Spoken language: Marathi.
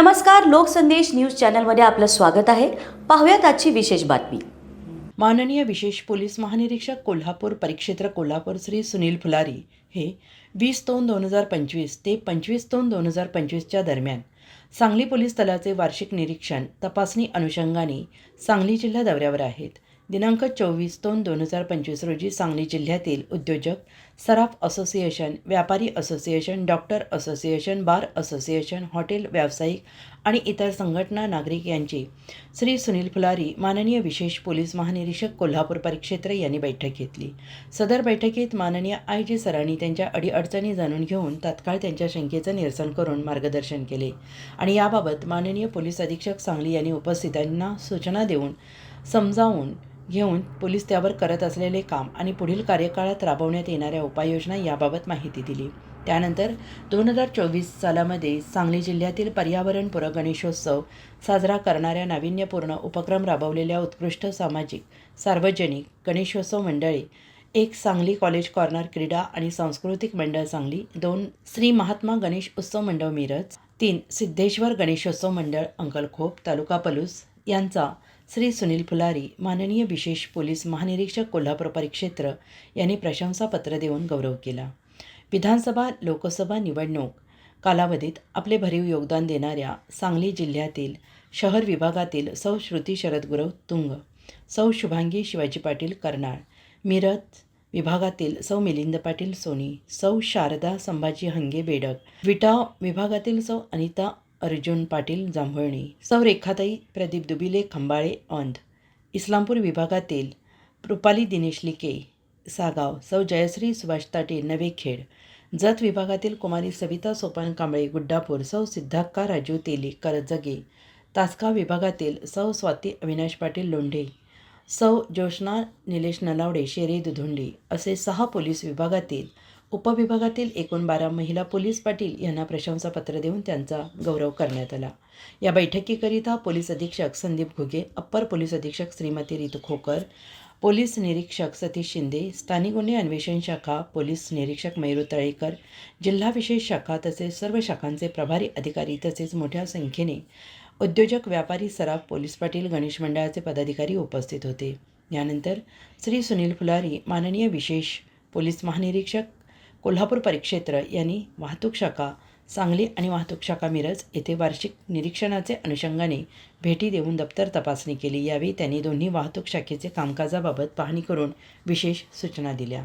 नमस्कार लोकसंदेश न्यूज चॅनलमध्ये आपलं स्वागत आहे. पाहूयात आजची विशेष बातमी. माननीय विशेष पोलीस महानिरीक्षक कोल्हापूर परिक्षेत्र कोल्हापूर श्री सुनील फुलारी हे वीस दोन दोन हजार पंचवीस ते पंचवीस दोन दोन हजार पंचवीसच्या दरम्यान सांगली पोलीस दलाचे वार्षिक निरीक्षण तपासणी अनुषंगाने सांगली जिल्हा दौऱ्यावर आहेत. दिनांक चोवीस दोन दोन हजार पंचवीस रोजी सांगली जिल्ह्यातील उद्योजक सराफ असोसिएशन व्यापारी association doctor association bar association hotel व्यावसायिक आणि इतर संघटना नागरिक यांची श्री सुनील फुलारी माननीय विशेष पोलीस महानिरीक्षक कोल्हापूर परिक्षेत्र यांनी बैठक घेतली. सदर बैठकीत माननीय आय जी सरांनी त्यांच्या अडीअडचणी जाणून घेऊन तात्काळ त्यांच्या शंकेचं निरसन करून मार्गदर्शन केले आणि याबाबत माननीय पोलीस अधीक्षक सांगली यांनी उपस्थितांना सूचना देऊन समजावून घेऊन पोलीस त्यावर करत असलेले काम आणि पुढील कार्यकाळात राबवण्यात येणाऱ्या उपाययोजना याबाबत माहिती दिली. त्यानंतर दोन हजार चोवीस सालामध्ये सांगली जिल्ह्यातील पर्यावरणपूरक गणेशोत्सव साजरा करणाऱ्या नाविन्यपूर्ण उपक्रम राबवलेल्या उत्कृष्ट सामाजिक सार्वजनिक गणेशोत्सव मंडळी एक सांगली कॉलेज कॉर्नर क्रीडा आणि सांस्कृतिक मंडळ सांगली दोन श्री महात्मा गणेश उत्सव मंडळ मिरज तीन सिद्धेश्वर गणेशोत्सव मंडळ अंकलखोप तालुका पलूस यांचा श्री सुनील फुलारी माननीय विशेष पोलीस महानिरीक्षक कोल्हापूर परिक्षेत्र यांनी प्रशंसापत्र देऊन गौरव केला. विधानसभा लोकसभा निवडणूक कालावधीत आपले भरीव योगदान देणाऱ्या सांगली जिल्ह्यातील शहर विभागातील सौ श्रुती शरदगुरव तुंग सौ शुभांगी शिवाजी पाटील कर्नाळ मिरज विभागातील सौ मिलिंद पाटील सोनी सौ शारदा संभाजी हंगे बेडक विटा विभागातील सौ अनिता अर्जुन पाटील जांभळणी सौ रेखाताई प्रदीप दुबिले खंबाळे औंध. इस्लामपूर विभागातील रुपाली दिनेश लिके सागाव. सौ जयश्री सुभाष ताटे नवेखेड जत विभागातील कुमारी सविता सोपान कांबळे गुड्डापूर. सौ सिद्धाक्का राजू तेली करजगे. तासगाव विभागातील सौ स्वाती अविनाश पाटील लोंढे. सौ जोशना निलेश नलावडे शेरे दुधुंडी असे सहा पोलीस विभागातील उपविभागातील एकूण बारा महिला पोलीस पाटील यांना प्रशंसापत्र देऊन त्यांचा गौरव करण्यात आला. या बैठकीकरिता पोलीस अधीक्षक संदीप घुगे अप्पर पोलीस अधीक्षक श्रीमती रितू खोकर पोलीस निरीक्षक सतीश शिंदे स्थानिक गुन्हे अन्वेषण शाखा पोलीस निरीक्षक मयूर तळेकर जिल्हा विशेष शाखा तसेच सर्व शाखांचे प्रभारी अधिकारी तसेच मोठ्या संख्येने उद्योजक व्यापारी सराफ पोलीस पाटील गणेश मंडळाचे पदाधिकारी उपस्थित होते. यानंतर श्री सुनील फुलारी माननीय विशेष पोलीस महानिरीक्षक कोल्हापूर परिक्षेत्र यांनी वाहतूक शाखा सांगली आणि वाहतूक शाखा मिरज येथे वार्षिक निरीक्षणाचे अनुषंगाने भेटी देऊन दप्तर तपासणी केली. यावेळी त्यांनी दोन्ही वाहतूक शाखेचे कामकाजाबाबत पाहणी करून विशेष सूचना दिल्या.